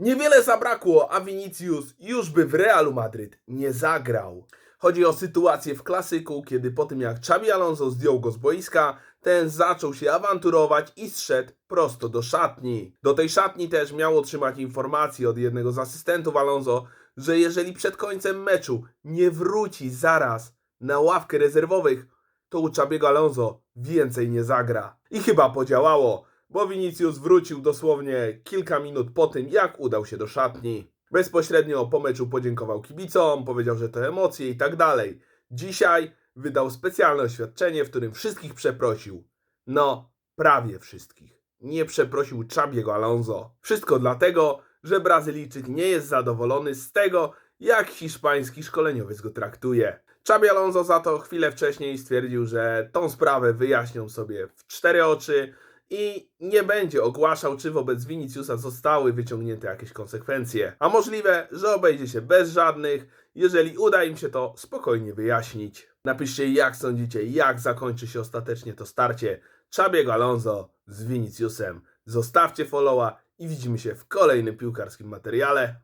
Niewiele zabrakło, a Vinicius już by w Realu Madryt nie zagrał. Chodzi o sytuację w klasyku, kiedy po tym jak Xabi Alonso zdjął go z boiska, ten zaczął się awanturować i zszedł prosto do szatni. Do tej szatni też miał otrzymać informację od jednego z asystentów Alonso, że jeżeli przed końcem meczu nie wróci zaraz na ławkę rezerwowych, to u Xabiego Alonso więcej nie zagra. I chyba podziałało, bo Vinicius wrócił dosłownie kilka minut po tym, jak udał się do szatni. Bezpośrednio po meczu podziękował kibicom, powiedział, że to emocje i tak dalej. Dzisiaj wydał specjalne oświadczenie, w którym wszystkich przeprosił. No, prawie wszystkich. Nie przeprosił Czabiego Alonso. Wszystko dlatego, że Brazylijczyk nie jest zadowolony z tego, jak hiszpański szkoleniowiec go traktuje. Czabi Alonso za to chwilę wcześniej stwierdził, że tą sprawę wyjaśnią sobie w cztery oczy i nie będzie ogłaszał, czy wobec Viniciusa zostały wyciągnięte jakieś konsekwencje. A możliwe, że obejdzie się bez żadnych, jeżeli uda im się to spokojnie wyjaśnić. Napiszcie, jak sądzicie, jak zakończy się ostatecznie to starcie Czabiego Alonso z Viniciusem. Zostawcie followa i widzimy się w kolejnym piłkarskim materiale.